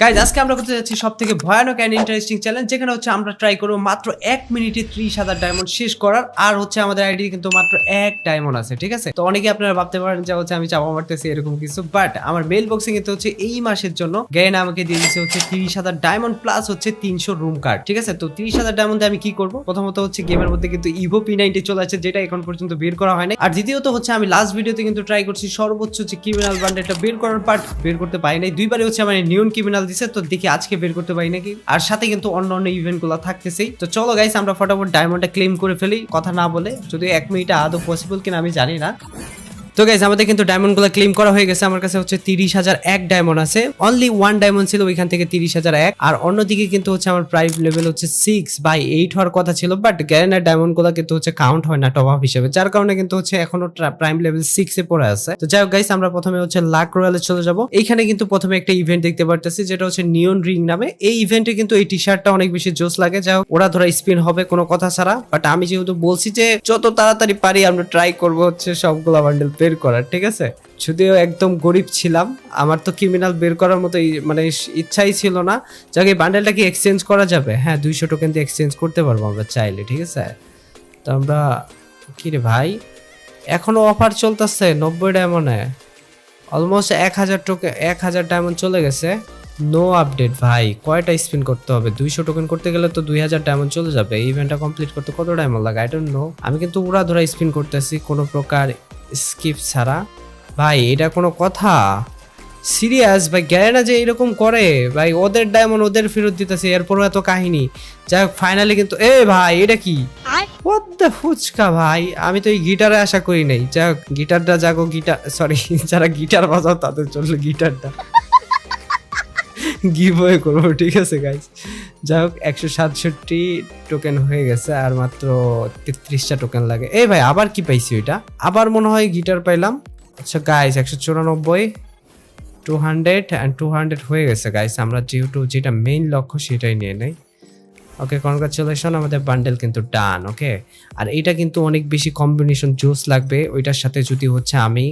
Guys আজকে আমরা করতে যাচ্ছি সব থেকে ভয়ানক অ্যান্ড ইন্টারেস্টিং চ্যালেঞ্জ যেখানে হচ্ছে আমরা ট্রাই করব মাত্র এক মিনিটে ত্রিশ হাজার ডায়মন্ড শেষ করার, আর হচ্ছে আমাদের আইডি কিন্তু মাত্র এক ডায়মন্ড আছে, ঠিক আছে? তো অনেকে আপনারা ভাবতে পারেন যে হচ্ছে আমি চাপা মারতেছি এরকম কিছু বাট আমার মেল বক্সিং এতে হচ্ছে এই মাসের জন্য গ্যান আমাকে দিয়ে দিচ্ছে হচ্ছে তিরিশ হাজার ডায়মন্ড প্লাস হচ্ছে তিনশো রুম কার্ড ঠিক আছে? তো তিরিশ হাজার ডায়মন্ডে আমি কি করব? প্রথমত হচ্ছে গেমের মধ্যে কিন্তু ইভো পি নাইনটি চলে আছে যেটা এখন পর্যন্ত বের করা হয় না আর দ্বিতীয়ত হচ্ছে আমি লাস্ট ভিডিওতে কিন্তু ট্রাই করছি সর্বোচ্চ হচ্ছে ক্রিমিনাল বান্ডেলটা বের করার পার্ট বের করতে পারি নাই। দুইবারে হচ্ছে আমার নিয়ন ক্রিমিনাল দিছে, তো দেখি আজকে বের করতে পারি নাকি? আর সাথে কিন্তু অন্য অন্য ইভেন্টগুলো থাকতেছেই। তো চলো গাইস আমরা ফটাফট ডায়মন্ডটা ক্লেম করে ফেলি। কথা না বলে, যদি এক মিনিটে আদৌ পসিবল কিনা আমি জানি না। তো গাইজ আমাদের কিন্তু ডায়মন্ডগুলো ক্লেম করা হয়ে গেছে। আমার কাছে হচ্ছে তিরিশ হাজার এক ডায়মন্ড আছে। অনলি ওয়ান ডায়মন্ড ছিল, ওইখান থেকে তিরিশ হাজার এক। আর অন্যদিকে কিন্তু হচ্ছে আমার প্রাইস লেভেল হচ্ছে সিক্স বাই এইট হওয়ার কথা ছিল বাট গ্যারেনার ডায়মন্ডগুলো কিন্তু হচ্ছে কাউন্ট হয় না টপ আপ হিসেবে, যার কারণে কিন্তু হচ্ছে এখনও প্রাইম লেভেল সিক্স এ পড়ে আছে। তো যাই হোক গাইস আমরা প্রথমে হচ্ছে লাক রয়্যালে চলে যাব। এইখানে কিন্তু প্রথমে একটা ইভেন্ট দেখতে পারতেছি, যেটা হচ্ছে নিয়ন রিং নামে। এই ইভেন্টে কিন্তু এই টি শার্টটা অনেক বেশি জোস লাগে। যাই হোক, ওরা ধরা স্পিন হবে কোনো কথা ছাড়া। বাট আমি যেহেতু বলছি যে, যত তাড়াতাড়ি পারি আমরা ট্রাই করব হচ্ছে সবগুলা বান্ডেল বের করার, ঠিক আছে? যদিও একদম গরিব ছিলাম, আমার তো ক্রিমিনাল বের করার মতো মানে ইচ্ছাই ছিল না। যাকে বান্ডেলটা কি এক্সচেঞ্জ করা যাবে? হ্যাঁ দুইশো টোকেন দিয়ে এক্সচেঞ্জ করতে পারব আমরা চাইলে, ঠিক আছে? তো আমরা কি রে ভাই? এখনও অফার চলতেছে নব্বই ডায়মন্ডে অলমোস্ট এক হাজার টোকেন এক হাজার ডায়মন্ড চলে গেছে। নো আপডেট ভাই, কয়টা স্পিন করতে হবে? দুইশো টোকেন করতে গেলে তো দুই হাজার ডায়মন্ড চলে যাবে। ইভেন্টটা কমপ্লিট করতে কত ডায়মন্ড লাগে? আই ডোন্ট নো আমি কিন্তু উড়া ধরা স্পিন করতেছি, কোনো প্রকার স্কিপ ছাড়া। ভাই এটা কোনো কথা? সিরিয়াস? ভাই গ্যারেনা যে এরকম করে ভাই ওদের ডায়মন্ড ওদের ফেরত দিতেছে এরপর এত কাহিনী। যাই হোক ফাইনালি কিন্তু এ ভাই এটা কি? ফুচকা ভাই? আমি তো এই গিটারে আশা করি নাই। যাই হোক গিটারটা যাগো গিটার সরি যারা গিটার বাজাও তাদের জন্য গিটারটা। গিভ ওয়ে করব, ঠিক আছে গাইজ যাই হোক, একশো সাতষট্টি টোকেন হয়ে গেছে আর মাত্র তেত্রিশটা টোকেন লাগে। এই ভাই, আবার কি পাইছি ওইটা? আবার মনে হয় গিটার পাইলাম। আচ্ছা গাইজ একশো চুরানব্বই two hundred and two hundred হয়ে গেছে গাইজ আমরা যেহেতু যেটা মেইন লক্ষ্য সেটাই নিয়ে নেই। ওকে কনগ্রাচুলেশন আমাদের বান্ডেল কিন্তু ডান ওকে আর এটা কিন্তু অনেক বেশি কম্বিনেশন জুস লাগবে, ওইটার সাথে যদি হচ্ছে আমি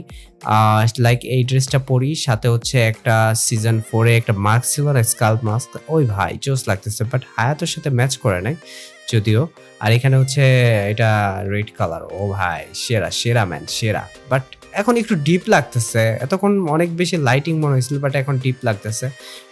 লাইক এই ড্রেসটা পরি, সাথে হচ্ছে একটা সিজন ফোরে একটা মাস্ক ছিল আর স্কাল্প মাস্ক ওই ভাই জোস লাগতেছে বাট হায়াতের সাথে ম্যাচ করে নাই, যদিও। আর এখানে হচ্ছে এটা রেড কালার ও ভাই, সেরা সেরা ম্যান সেরা বাট এখন একটু ডিপ লাগতেছে। এতক্ষণ অনেক বেশি লাইটিং মনে হয়েছিল বাট এখন ডিপ লাগতেছে।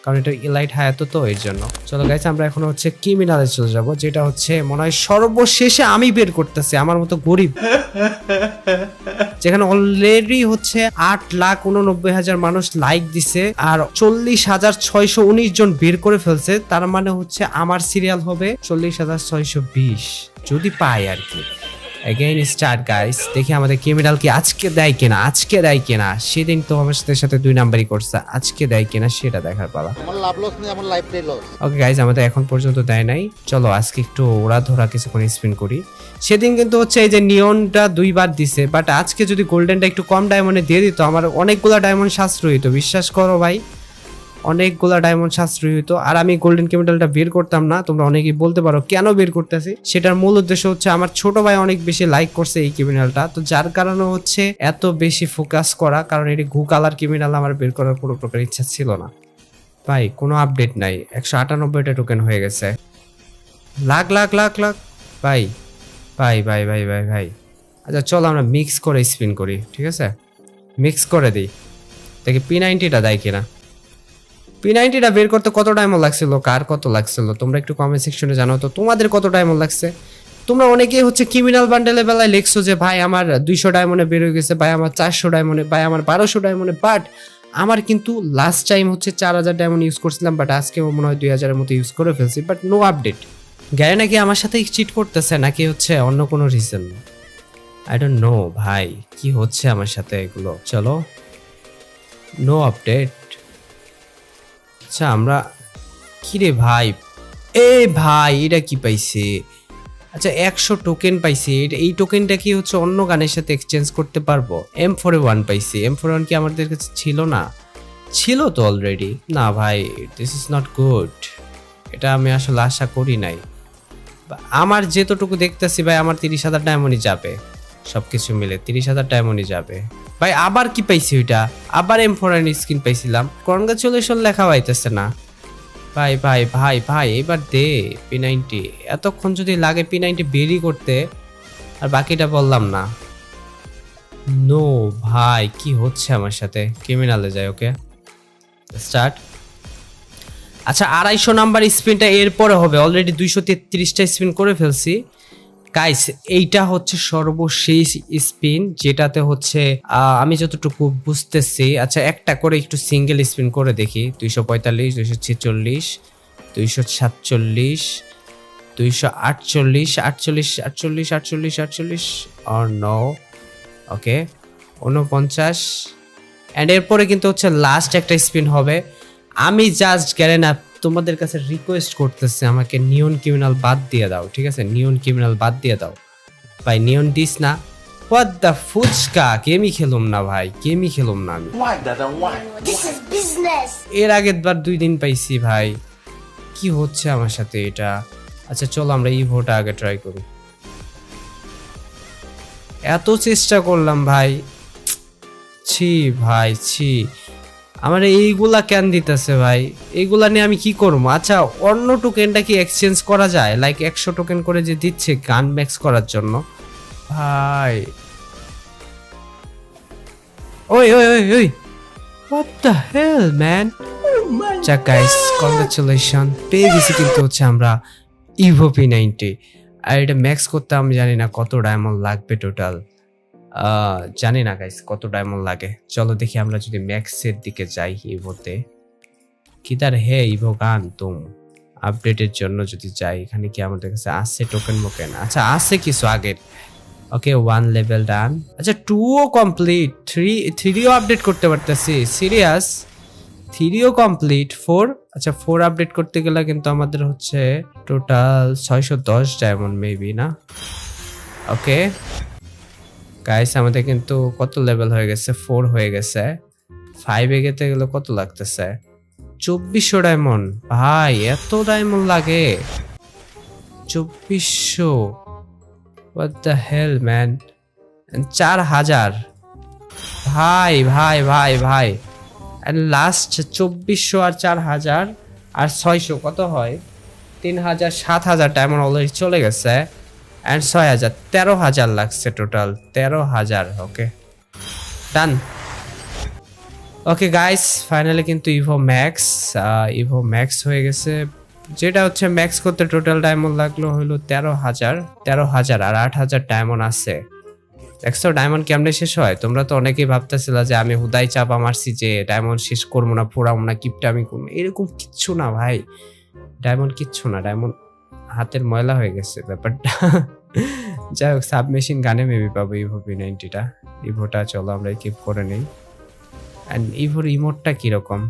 কারণ এটা লাইট হায়াতো তো এর জন্য। চলো গাইছে আমরা এখন হচ্ছে ক্রিমিনালে চলে যাব যেটা হচ্ছে মনে হয় সর্বশেষে আমি বের করতেছি আমার মতো গরিব। যেখানে অলরেডি হচ্ছে আট লাখ উননব্বই হাজার মানুষ লাইক দিছে আর চল্লিশ হাজার ছয়শো উনিশ জন বের করে ফেলছে তার মানে হচ্ছে আমার সিরিয়াল হবে চল্লিশ হাজার ছয়শো বিশ। যদি পাই আর কি। এগেইন স্টার্ট গাইস দেখি আমাদের ক্রিমিনাল কি আজকে দেয় কিনা আজকে দেয় কিনা? সেদিন তো আমার সাথে সাথে দুই নাম্বারই করছে। আজকে দেয় কিনা সেটা দেখার পালা। আমার লাভ লস নেই আমার লাইফটাই লস ওকে গাইজ আমাদের এখন পর্যন্ত দেয় নাই। চলো আজকে একটু ওরা ধরা কিছুক্ষণ স্পিন করি। সেদিন কিন্তু হচ্ছে এই যে নিয়নটা দুইবার দিছে বাট আজকে যদি গোল্ডেনটা একটু কম ডায়মন্ডে দিয়ে দিত আমার অনেকগুলা ডায়মন্ড সাশ্রয়ী হতো বিশ্বাস করো ভাই। অনেকগুলা ডায়মন্ড সাশ্রয়ী হতো আর আমি গোল্ডেন কেমিক্যালটা বের করতাম না, তোমরা অনেকেই বলতে পারো কেন বের করতেছি? সেটার মূল উদ্দেশ্য হচ্ছে আমার ছোট ভাই অনেক বেশি লাইক করছে এই ক্রিমিনালটা তো যার কারণে হচ্ছে এত বেশি ফোকাস করা, কারণ এটি ঘু কালার ক্রিমিনাল আমার বের করার কোনো প্রকার ইচ্ছা ছিল না। ভাই, কোনো আপডেট নাই। একশো আটানব্বইটা টোকেন হয়ে গেছে। লাখ লাখ লাখ লাখ। ভাই ভাই ভাই ভাই ভাই ভাই। আচ্ছা চল আমরা মিক্স করে স্পিন করি, ঠিক আছে? মিক্স করে দিই। দেখি পি নাইনটিটা দেয় কিনা। পি নাইনটিটা বের করতে কত ডায়মন্ড লাগছিল? কার কত লাগছিল? তোমরা একটু কমেন্ট সেকশনে জানাও তো, তোমাদের কত ডায়মন্ড লাগছে? তোমরা অনেকেই হচ্ছে ক্রিমিনাল বান্ডেলের বেলায় লিখছো যে, ভাই, আমার দুইশো ডায়মন্ডে বের হয়ে গেছে, ভাই, আমার চারশো ডায়মন্ডে ভাই, আমার বারোশো ডায়মন্ডে বাট আমার কিন্তু লাস্ট টাইম হচ্ছে চার হাজার ডায়মন্ড ইউজ করছিলাম বাট আজকে মনে হয় দুই হাজারের মতো ইউজ করে ফেলছি বাট নো আপডেট গ্যারে নাকি আমার সাথে চিট করতেছে, নাকি হচ্ছে অন্য কোনো রিজন আই ডোন্ট নো ভাই, কি হচ্ছে আমার সাথে এগুলো? চলো। নো আপডেট আচ্ছা আমরা কি রে ভাই? এ ভাই, এটা কি পাইছে? আচ্ছা একশো টোকেন পাইছি। এই টোকেনটা কি হচ্ছে অন্য গানের সাথে এক্সচেঞ্জ করতে পারব? এম ফোর ওয়ান পাইছি। এম ফোর ওয়ান কি আমাদের কাছে ছিল না? ছিল তো অলরেডি না ভাই দিস ইজ নট গুড এটা আমি আসলে আশা করি নাই। আমার যেতটুকু দেখতেছি ভাই, আমার তিরিশ হাজার ডায়মন্ডই যাবে। সব কিছু মিলে তিরিশ হাজার ডায়মন্ডই যাবে। ভাই, আবার কি পাইছি ওইটা? আবার এম ফোর স্কিন পাইছিলাম। কনগ্রাচুলেশন লেখা পাইতেছে না। ভাই ভাই ভাই ভাই, এবার দে পি নাইনটি এতক্ষণ যদি লাগে পি নাইনটি বেরি করতে, আর বাকিটা বললাম না। নো ভাই, কি হচ্ছে আমার সাথে? ক্রিমিনালে যায় ওকে স্টার্ট আচ্ছা আড়াইশো নাম্বার স্পিনটা এরপরে হবে। অলরেডি দুইশো তেত্রিশটা স্পিন করে ফেলছি। গাইস এইটা হচ্ছে সর্বশেষ স্পিন, যেটাতে হচ্ছে আমি যতটুকু বুঝতেছি আচ্ছা একটা করে একটু সিঙ্গেল স্পিন করে দেখি। দুইশো পঁয়তাল্লিশ, দুইশো ছেচল্লিশ, দুইশো সাতচল্লিশ, দুইশো আটচল্লিশ আটচল্লিশ আটচল্লিশ আটচল্লিশ আটচল্লিশ আর ন ওকে উনপঞ্চাশ অ্যান্ড এরপরে কিন্তু হচ্ছে লাস্ট একটা স্পিন হবে। আমি জাস্ট গেলে না তোমাদের কাছে রিকোয়েস্ট করতেছে আমাকে নিয়ন ক্রিমিনাল বাদ দিয়ে দাও ঠিক আছে? নিয়ন ক্রিমিনাল বাদ দিয়ে দাও। ভাই নিয়ন দিস না। What the fuchka? গেমই খেলুম না ভাই গেমই খেলুম না আমি. এর আগের বার দুই দিন পাইছি ভাই। কি হচ্ছে আমার সাথে এটা? আচ্ছা চলো আমরা ইভোটা আগে ট্রাই করি। এত চেষ্টা করলাম ভাই। ছি ভাই ছি। আমার এইগুলা কেন দিতেছে ভাই? এইগুলা নিয়ে আমি কি করব? আচ্ছা অন্য টোকেনটা কি এক্সচেঞ্জ করা যায়? লাইক একশো টোকেন করে যে দিচ্ছে গান ম্যাক্স করার জন্য। ভাই। ওই ওই ওই ওই। What the hell, man? যাক গাইস কংগ্রেচুলেশন পেয়ে গেছি কিন্তু হচ্ছে আমরা ইভো পি নাইনটি আর এটা ম্যাক্স করতে আমি জানি না কত ডায়মন্ড লাগবে টোটাল জানি না গাইস কত ডায়মন্ড লাগে। চলো দেখি আমরা যদি ম্যাক্সের দিকে যাই ইভোতে কিদার হে ইভো গান তুম। আপডেটের জন্য যদি যাই, এখানে কি আমাদের কাছে আছে টোকেন মোকেন আচ্ছা আছে কিছু আগের। ওকে ওয়ান লেভেল ডান আচ্ছা টুও কমপ্লিট থ্রি থ্রিও আপডেট করতে পারতেছি। সিরিয়াস থ্রিও কমপ্লিট ফোর আচ্ছা ফোর আপডেট করতে গেলে কিন্তু আমাদের হচ্ছে টোটাল ছয়শো দশ ডায়মন্ড মেবি না? ওকে গাইস আমাদের কিন্তু কত লেভেল হয়ে গেছে? ফোর হয়ে গেছে। ফাইভে গেতে গেলে কত লাগতেছে? চব্বিশশো ডায়মন্ড ভাই, এত ডায়মন্ড লাগে। চব্বিশশো। দ্য হেল ম্যান চার হাজার। ভাই ভাই ভাই ভাই। লাস্ট চব্বিশশো আর চার হাজার আর ছয়শো, কত হয়? তিন হাজার, সাত হাজার ডায়মন্ড অলরেডি চলে গেছে। অ্যান্ড ছয় হাজার, তেরো হাজার লাগছে টোটাল তেরো হাজার okay done okay guys finally কিন্তু ইভো ম্যাক্স ইভো ম্যাক্স হয়ে গেছে। যেটা হচ্ছে ম্যাক্স করতে টোটাল ডায়মন্ড লাগল হলো তেরো হাজার তেরো হাজার আর আট হাজার ডায়মন্ড আছে। দেখছ ডায়মন্ড কেমনে শেষ হয়? তোমরা তো অনেকেই ভাবতেছিল যে আমি হুদাই চাপা মারছি যে ডায়মন্ড শেষ করব না, পোড়াবো না কিপটা আমি করব এরকম কিচ্ছু না ভাই। ডায়মন্ড কিচ্ছু না ডায়মন্ড হাতের ময়লা হয়ে গেছে ব্যাপারটা। যাই হোক সাবমেশিন গানে মেবি পাবো ইভো পি নাইনটিটা ইভোটা চলো আমরা কিপ করে নিই। অ্যান্ড ইভোর ইমোটটা কীরকম?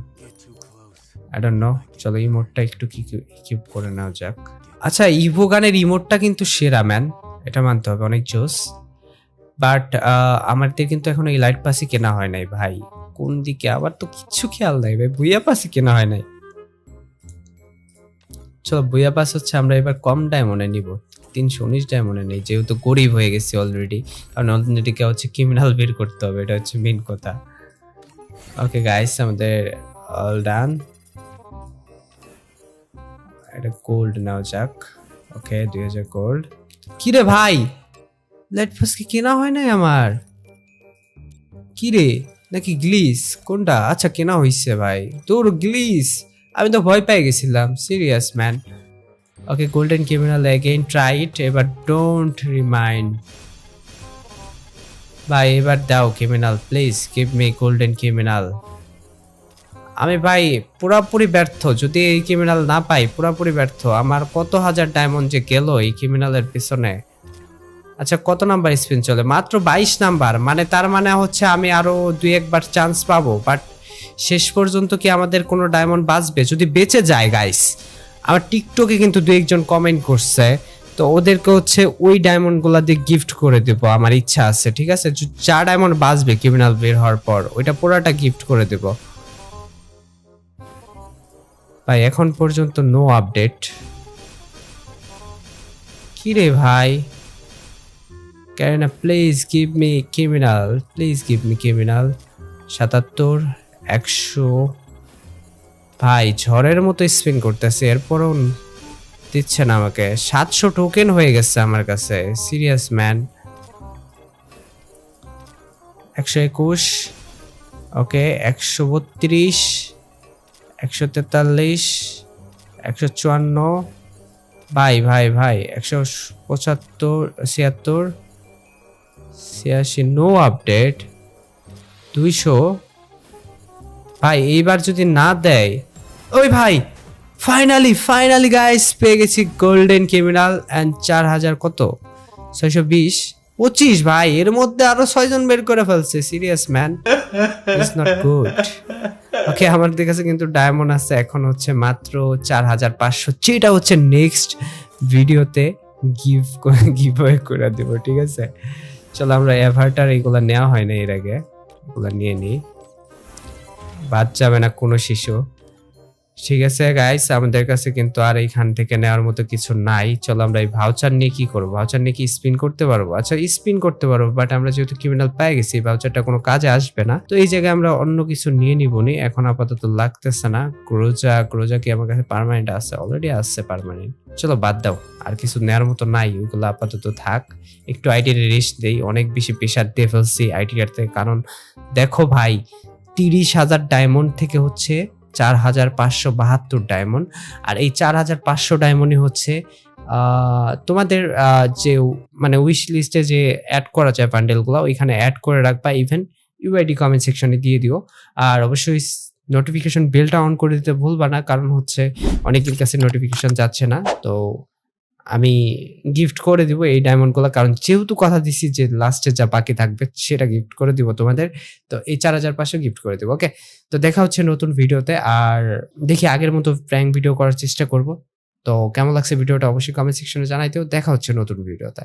আই ডোন্ট নো চলো ইমোটটা একটু কি কিপ করে নেওয়া যাক। আচ্ছা ইভো গানের ইমোটটা কিন্তু সেরা ম্যান এটা মানতে হবে, অনেক জোস। বাট আমাদের কিন্তু এখন এই লাইট পাসই কেনা হয় নাই, ভাই। কোন দিকে? আবার তো কিচ্ছু খেয়াল নাই, ভাই। বুইয়া পাসই কেনা হয় নাই। চলো বুইয়া পাস হচ্ছে, আমরা এবার কম ডায়মন্ডে নিব। তিনশো উনিশ ডায়মন্ডে নেই, যেহেতু গরিব হয়ে গেছি অলরেডি কারণ অলরেডিকে হচ্ছে ক্রিমিনাল বের করতে হবে, এটা হচ্ছে মেন কথা। ওকে গাইস আমাদের অল ডান এটা গোল্ড নেওয়া যাক। ওকে দুই হাজার গোল্ড কিরে ভাই? লাইট ফাসকে কেনা হয় নাই আমার? কিরে? নাকি গ্লিস? কোনটা? আচ্ছা কেনা হইছে ভাই। তোর গ্লিস! আমি তো ভয় পেয়ে গেছিলাম serious man okay golden criminal again try it এবার ডোন্ট রিমাইন্ড ভাই, এবার দাও criminal please give me golden criminal আমি ভাই, পুরাপুরি ব্যর্থ, যদি এই ক্রিমিনাল না পাই, পুরাপুরি ব্যর্থ। আমার কত হাজার ডায়মন্ড যে গেল এই ক্রিমিনালের পিছনে। আচ্ছা কত নাম্বার স্পিন চলে? মাত্র বাইশ নাম্বার মানে তার মানে হচ্ছে আমি আরও দুই একবার চান্স পাবো বাট শেষ পর্যন্ত কি আমাদের কোনো ডায়মন্ড বাঁচবে? যদি বেঁচে যায় গাইস আমার টিকটকে কিন্তু দু একজন কমেন্ট করছে, তো ওদেরকে হচ্ছে ওই ডায়মন্ডগুলা দিয়ে গিফট করে দেবো, আমার ইচ্ছা আছে, ঠিক আছে? যা- ডায়মন্ড বাঁচবে ক্রিমিনাল বের হওয়ার পর, ওইটা পুরাটা গিফট করে দেব। ভাই, এখন পর্যন্ত নো আপডেট কি রে ভাই? Corona please give me criminal please give me criminal সাতাত্তর। একশো ভাই, ঝড়ের মতো স্পিন করতেছে, এরপরও দিচ্ছে না আমাকে। সাতশো টোকেন হয়ে গেছে আমার কাছে সিরিয়াস ম্যান একশো একুশ ওকে একশো বত্রিশ, একশো তেতাল্লিশ, একশো চুয়ান্ন। ভাই ভাই ভাই, একশো পঁচাত্তর, ছিয়াত্তর, ছিয়াশি নো আপডেট দুইশো ভাই, এইবার যদি না দেয়, ওই ভাই ফাইনালি ফাইনালি গাইস পেয়ে গেছি গোল্ডেন ক্রিমিনাল অ্যান্ড চার হাজার কত? ছয়শো বিশ। পঁচিশ ভাই, এর মধ্যে আরও ছয়জন বের করে ফেলছে serious man it's not good okay আমাদের কাছে কিন্তু ডায়মন্ড আছে, এখন হচ্ছে মাত্র চার হাজার পাঁচশো। যেটা হচ্ছে নেক্সট ভিডিওতে গিভ গিভ করে দেবো, ঠিক আছে? চলো আমরা এভারটার এগুলা নেওয়া হয় না এর আগে, এগুলো নিয়ে নিই। বাদ যাবে না, কোনো শিশু। ঠিক আছে গাইস আমাদের কাছে কিন্তু আর এইখান থেকে নেওয়ার মতো কিছু নাই। চলো আমরা এই ভাউচার নিয়ে কি করব? ভাউচার নিয়ে কি স্পিন করতে পারব? আচ্ছা স্পিন করতে পারব বাট আমরা যেহেতু ক্রিমিনাল পেয়ে গেছি ভাউচারটা কোনো কাজে আসবে না। তো এই জায়গায় আমরা অন্য কিছু নিয়ে নিব নি এখন আপাতত লাগতেছে না। ক্রোজা ক্রোজা কি আমার কাছে পার্মানেন্ট আছে? অলরেডি আসছে পার্মানেন্ট চলো বাদ দাও, আর কিছু নেওয়ার মতো নাই, ওইগুলো আপাতত থাক। একটু আইডির রেস্ট দেই, অনেক বেশি প্রেশার দিয়ে ফেলছি আইডিয়ার থেকে কারণ। দেখো ভাই তিরিশ হাজার ডায়মন্ড থেকে হচ্ছে চার হাজার পাঁচশো বাহাত্তর ডায়মন্ড। আর এই চার হাজার পাঁচশো ডায়মন্ডই হচ্ছে তোমাদের যে মানে উইশ লিস্টে যে অ্যাড করা যায় বান্ডেলগুলো ওইখানে অ্যাড করে রাখবা ইভেন ইউআইডি কমেন্ট সেকশনে দিয়ে দিও। আর অবশ্যই নোটিফিকেশন বেলটা অন করে দিতে ভুলবা না, কারণ হচ্ছে অনেকের কাছে নোটিফিকেশন যাচ্ছে না, তো আমি গিফট করে দিব এই ডায়মন্ডগুলো কারণ যেহেতু কথা দিছি যে লাস্টে যা বাকি থাকবে সেটা গিফট করে দিব তোমাদের। তো এই চার হাজার পাঁচশো গিফট করে দেবো ওকে তো দেখা হচ্ছে নতুন ভিডিওতে আর দেখি আগের মতো প্র্যাঙ্ক ভিডিও করার চেষ্টা করব। তো কেমন লাগছে ভিডিওটা অবশ্যই কমেন্ট সেকশনে জানাইতেও। দেখা হচ্ছে নতুন ভিডিওতে